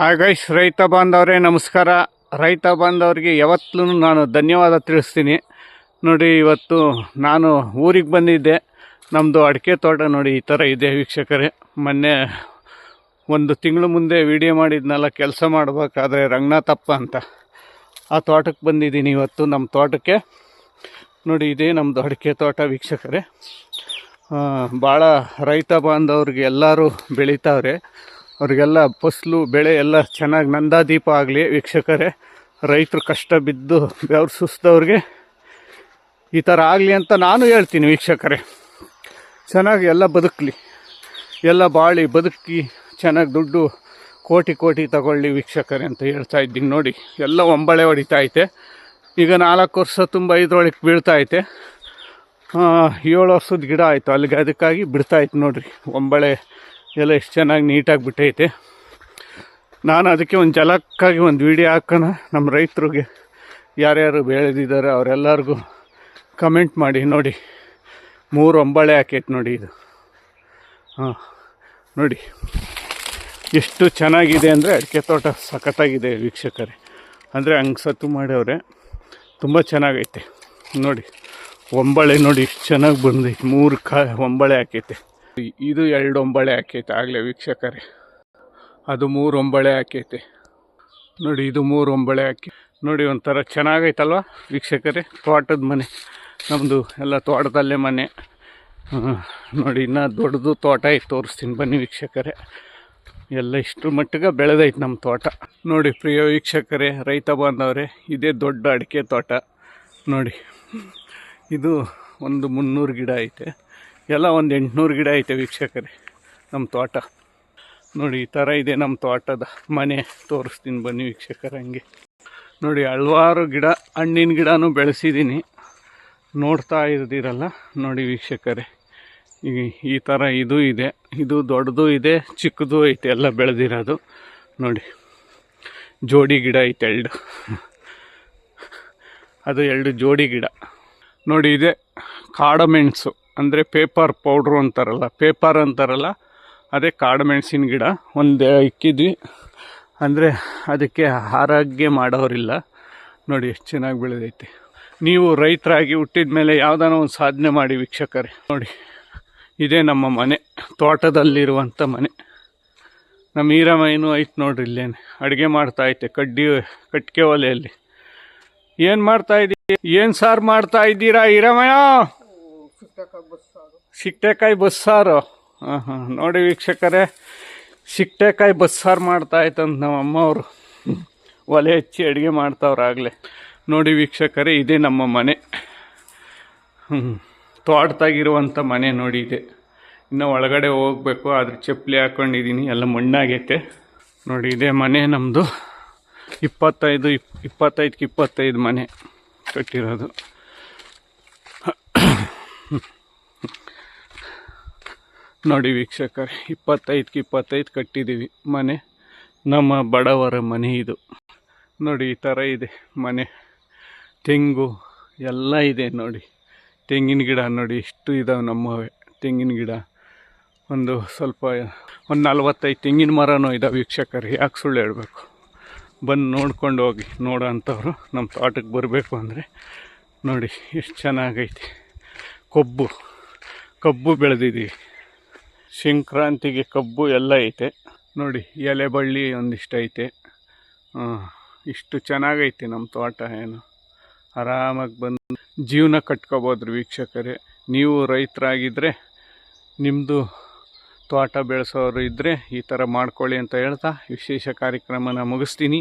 Hi guys ರೈತ ಬಾಂಧವರೇ, ನಮಸ್ಕಾರ. ರೈತ ಬಾಂಧವರಿಗೆ ಯಾವತ್ತೂ ನಾನು ಧನ್ಯವಾದ ತಿಳಿಸ್ತೀನಿ. ನೋಡಿ, ಇವತ್ತು ನಾನು ಊರಿಗೆ ಬಂದಿದ್ದೆ. ನಮ್ಮದು ಅಡಿಕೆ ತೋಟ ನೋಡಿ, ಈ ಥರ ಇದೆ ವೀಕ್ಷಕರೇ. ಮೊನ್ನೆ ಒಂದು ತಿಂಗಳು ಮುಂದೆ ವಿಡಿಯೋ ಮಾಡಿದ್ನಲ್ಲ, ಕೆಲಸ ಮಾಡಬೇಕಾದ್ರೆ ರಂಗನಾಥಪ್ಪ ಅಂತ. ಆ ತೋಟಕ್ಕೆ ಬಂದಿದ್ದೀನಿ ಇವತ್ತು, ನಮ್ಮ ತೋಟಕ್ಕೆ. ನೋಡಿ, ಇದೇ ನಮ್ಮದು ಅಡಿಕೆ ತೋಟ ವೀಕ್ಷಕರೇ. ಭಾಳ ರೈತ ಬಾಂಧವ್ರಿಗೆ ಎಲ್ಲರೂ ಬೆಳೀತಾವ್ರೆ. ಅವ್ರಿಗೆಲ್ಲ ಫಸಲು ಬೆಳೆ ಎಲ್ಲ ಚೆನ್ನಾಗಿ ನಂದಾದೀಪ ಆಗಲಿ ವೀಕ್ಷಕರೇ. ರೈತರು ಕಷ್ಟ ಬಿದ್ದು ಬೆವ್ರು ಸುಸ್ತವ್ರಿಗೆ ಈ ಥರ ಆಗಲಿ ಅಂತ ನಾನು ಹೇಳ್ತೀನಿ ವೀಕ್ಷಕರೇ. ಚೆನ್ನಾಗಿ ಎಲ್ಲ ಬದುಕಲಿ. ಎಲ್ಲ ಬಾಳಿ ಬದುಕಿ ಚೆನ್ನಾಗಿ ದುಡ್ಡು ಕೋಟಿ ಕೋಟಿ ತಗೊಳ್ಳಿ ವೀಕ್ಷಕರೇ ಅಂತ ಹೇಳ್ತಾ ಇದ್ದೀನಿ ನೋಡಿ. ಎಲ್ಲ ಒಂಬಳೆ ಹೊಡಿತಾ ಐತೆ. ಈಗ ನಾಲ್ಕು ವರ್ಷ ತುಂಬ ಐದರೊಳಗೆ ಬೀಳ್ತಾ ಐತೆ. ಏಳು ವರ್ಷದ ಗಿಡ ಆಯಿತು. ಅಲ್ಲಿಗೆ ಅದಕ್ಕಾಗಿ ಬಿಡ್ತಾ ಇತ್ತು ನೋಡಿರಿ. ಒಂಬಳೆ ಎಲ್ಲ ಎಷ್ಟು ಚೆನ್ನಾಗಿ ನೀಟಾಗಿ ಬಿಟ್ಟೈತೆ. ನಾನು ಅದಕ್ಕೆ ಒಂದು ಜಲಕ್ಕಾಗಿ ಒಂದು ವಿಡಿಯೋ ಹಾಕೋಣ. ನಮ್ಮ ರೈತರಿಗೆ ಯಾರ್ಯಾರು ಬೆಳೆದಿದ್ದಾರೆ ಅವರೆಲ್ಲರಿಗೂ ಕಮೆಂಟ್ ಮಾಡಿ. ನೋಡಿ, ಮೂರು ಒಂಬಳೆ ಹಾಕೈತೆ ನೋಡಿ ಇದು. ಹಾಂ, ನೋಡಿ. ಎಷ್ಟು ಚೆನ್ನಾಗಿದೆ ಅಂದರೆ ಅಡಿಕೆ ತೋಟ ಸಖತ್ತಾಗಿದೆ ವೀಕ್ಷಕರೇ. ಅಂದರೆ ಹಂಗೆ ಸತ್ತು ಮಾಡ್ಯವ್ರೆ. ತುಂಬ ಚೆನ್ನಾಗೈತೆ. ನೋಡಿ, ಒಂಬಳೆ ನೋಡಿ, ಎಷ್ಟು ಚೆನ್ನಾಗಿ ಬಂದೈತೆ. ಮೂರು ಕಾ, ಒಂಬಳೆ ಹಾಕೈತೆ. ಇದು ಎರಡು ಒಂಬಳೆ ಹಾಕೈತೆ ಆಗಲೇ ವೀಕ್ಷಕರೇ. ಅದು ಮೂರು ಒಂಬಳೆ ಹಾಕೈತೆ ನೋಡಿ, ಇದು ಮೂರು ಒಂಬಳೆ ಹಾಕಿ ನೋಡಿ, ಒಂಥರ ಚೆನ್ನಾಗೈತಲ್ವ ವೀಕ್ಷಕರೇ? ತೋಟದ ಮನೆ. ನಮ್ಮದು ಎಲ್ಲ ತೋಟದಲ್ಲೇ ಮನೆ. ನೋಡಿ, ಇನ್ನೂ ದೊಡ್ಡದು ತೋಟ ಐತೆ, ತೋರಿಸ್ತೀನಿ ಬನ್ನಿ ವೀಕ್ಷಕರೇ. ಎಲ್ಲ ಇಷ್ಟು ಮಟ್ಟಿಗೆ ಬೆಳೆದೈತೆ ನಮ್ಮ ತೋಟ. ನೋಡಿ, ಪ್ರಿಯ ವೀಕ್ಷಕರೇ, ರೈತ ಬಾಂಧವರೇ, ಇದೇ ದೊಡ್ಡ ಅಡಿಕೆ ತೋಟ. ನೋಡಿ, ಇದು ಒಂದು ಮುನ್ನೂರು ಗಿಡ ಐತೆ. ಎಲ್ಲ ಒಂದು ಎಂಟುನೂರು ಗಿಡ ಐತೆ ವೀಕ್ಷಕರೇ ನಮ್ಮ ತೋಟ. ನೋಡಿ, ಈ ಥರ ಇದೆ ನಮ್ಮ ತೋಟದ ಮನೆ. ತೋರಿಸ್ತೀನಿ ಬನ್ನಿ ವೀಕ್ಷಕರ ಹಂಗೆ. ನೋಡಿ ಹಲವಾರು ಗಿಡ, ಹಣ್ಣಿನ ಗಿಡನೂ ಬೆಳೆಸಿದ್ದೀನಿ ನೋಡ್ತಾ ಇರ್ದಿರಲ್ಲ, ನೋಡಿ ವೀಕ್ಷಕರೇ. ಈ ಈ ಥರ ಇದು ಇದೆ. ಇದು ದೊಡ್ಡದು ಇದೆ, ಚಿಕ್ಕದು ಐತೆ ಎಲ್ಲ ಬೆಳೆದಿರೋದು. ನೋಡಿ, ಜೋಡಿ ಗಿಡ ಐತೆ ಎರಡು. ಅದು ಎರಡು ಜೋಡಿ ಗಿಡ. ನೋಡಿ, ಇದೆ ಕಾಡಮೆಣಸು. ಅಂದರೆ ಪೇಪರ್ ಪೌಡ್ರು ಅಂತಾರಲ್ಲ, ಪೇಪರ್ ಅಂತಾರಲ್ಲ, ಅದೇ ಕಾಡುಮೆಣಸಿನ ಗಿಡ ಒಂದು ಇಕ್ಕಿದ್ವಿ. ಅಂದರೆ ಅದಕ್ಕೆ ಆರೋಗ್ಯ ಮಾಡೋರಿಲ್ಲ ನೋಡಿ ಎಷ್ಟು ಚೆನ್ನಾಗಿ ಬೆಳೆದೈತೆ. ನೀವು ರೈತರಾಗಿ ಹುಟ್ಟಿದ ಮೇಲೆ ಯಾವುದಾನ ಒಂದು ಸಾಧನೆ ಮಾಡಿ ವೀಕ್ಷಕರೇ. ನೋಡಿ, ಇದೇ ನಮ್ಮ ಮನೆ ತೋಟದಲ್ಲಿರುವಂಥ ಮನೆ. ನಮ್ಮ ಈರಮೈನು ಐತೆ ನೋಡ್ರಿ ಇಲ್ಲೇನೆ. ಅಡುಗೆ ಮಾಡ್ತಾ ಐತೆ, ಕಡ್ಡಿ ಕಟ್ಟಿಗೆ ಒಲೆಯಲ್ಲಿ. ಏನು ಮಾಡ್ತಾ ಇದ್ದೀರಿ ಏನು ಸಾರು ಮಾಡ್ತಾ ಇದ್ದೀರಾ ಈರಮಯ್ಯ ಸಿಕ್ಟೆಕಾಯಿ ಬಸ್ಸಾರು ಹಾಂ ಹಾಂ ನೋಡಿ ವೀಕ್ಷಕರೇ ಸಿಕ್ಟೆಕಾಯಿ ಬಸ್ಸಾರು ಮಾಡ್ತಾ ಇತ್ತಂತ ನಮ್ಮ ಅಮ್ಮವರು. ಒಲೆ ಹಚ್ಚಿ ಅಡುಗೆ ಮಾಡ್ತಾವ್ರಾಗಲೇ ನೋಡಿ ವೀಕ್ಷಕರೇ, ಇದೇ ನಮ್ಮ ಮನೆ. ಹ್ಞೂ ತೋಟದಾಗಿರುವಂಥ ಮನೆ ನೋಡಿ ಇದೆ. ಇನ್ನು ಒಳಗಡೆ ಹೋಗಬೇಕು, ಆದ್ರೆ ಚಪ್ಪಲಿ ಹಾಕ್ಕೊಂಡಿದ್ದೀನಿ ಎಲ್ಲ ಮಣ್ಣಾಗೈತೆ. ನೋಡಿ ಇದೇ ಮನೆ ನಮ್ಮದು ಇಪ್ಪತ್ತೈದು, ಇಪ್ ಇಪ್ಪತ್ತೈದಕ್ಕೆ ಇಪ್ಪತ್ತೈದು ಮನೆ ಕಟ್ಟಿರೋದು. ನೋಡಿ ವೀಕ್ಷಕರೇ, ಇಪ್ಪತ್ತೈದಕ್ಕೆ ಇಪ್ಪತ್ತೈದು ಕಟ್ಟಿದ್ದೀವಿ. ಮನೆ, ನಮ್ಮ ಬಡವರ ಮನೆ ಇದು. ನೋಡಿ, ಈ ಥರ ಇದೆ ಮನೆ. ತೆಂಗು ಎಲ್ಲ ಇದೆ ನೋಡಿ. ತೆಂಗಿನ ಗಿಡ ನೋಡಿ, ಇಷ್ಟು ಇದಾವೆ ನಮ್ಮವೇ. ತೆಂಗಿನ ಗಿಡ. ಒಂದು ಸ್ವಲ್ಪ, ಒಂದು ನಲ್ವತ್ತೈದು ತೆಂಗಿನ ಮರನೂ ಇದಾವೆ ವೀಕ್ಷಕರು. ಯಾಕೆ ಸುಳ್ಳು ಹೇಳಬೇಕು? ಬಂದು ನೋಡ್ಕೊಂಡು ಹೋಗಿ. ನೋಡೋ ಅಂಥವ್ರು ನಮ್ಮ ತೋಟಕ್ಕೆ ಬರಬೇಕು ಅಂದರೆ ನೋಡಿ, ಎಷ್ಟು ಚೆನ್ನಾಗೈತೆ. ಕೊಬ್ಬು. ಕಬ್ಬು ಬೆಳೆದಿದ್ದೀವಿ. ಸಂಕ್ರಾಂತಿಗೆ ಕಬ್ಬು ಎಲ್ಲ ಐತೆ. ನೋಡಿ, ಎಲೆ ಬಳ್ಳಿ ಒಂದಿಷ್ಟು ಐತೆ. ಇಷ್ಟು ಚೆನ್ನಾಗೈತೆ ನಮ್ಮ ತೋಟ ಏನು. ಆರಾಮಾಗಿ ಬಂದು ಜೀವನ ಕಟ್ಕೋಬೋದ್ರಿ ವೀಕ್ಷಕರೇ. ನೀವು ರೈತರಾಗಿದ್ದರೆ ನಿಮ್ಮದು ತೋಟ ಬೆಳೆಸೋರು ಇದ್ದರೆ ಈ ಥರ ಮಾಡ್ಕೊಳ್ಳಿ ಅಂತ ಹೇಳ್ತಾ ವಿಶೇಷ ಕಾರ್ಯಕ್ರಮನ ಮುಗಿಸ್ತೀನಿ.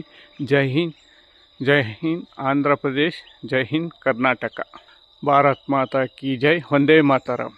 ಜೈ ಹಿಂದ್ ಜೈ ಹಿಂದ್ ಆಂಧ್ರ ಪ್ರದೇಶ್, ಜೈ ಹಿಂದ್ ಕರ್ನಾಟಕ. ಭಾರತ್ ಮಾತಾ ಕಿ ಜೈ ಒಂದೇ ಮಾತರಂ.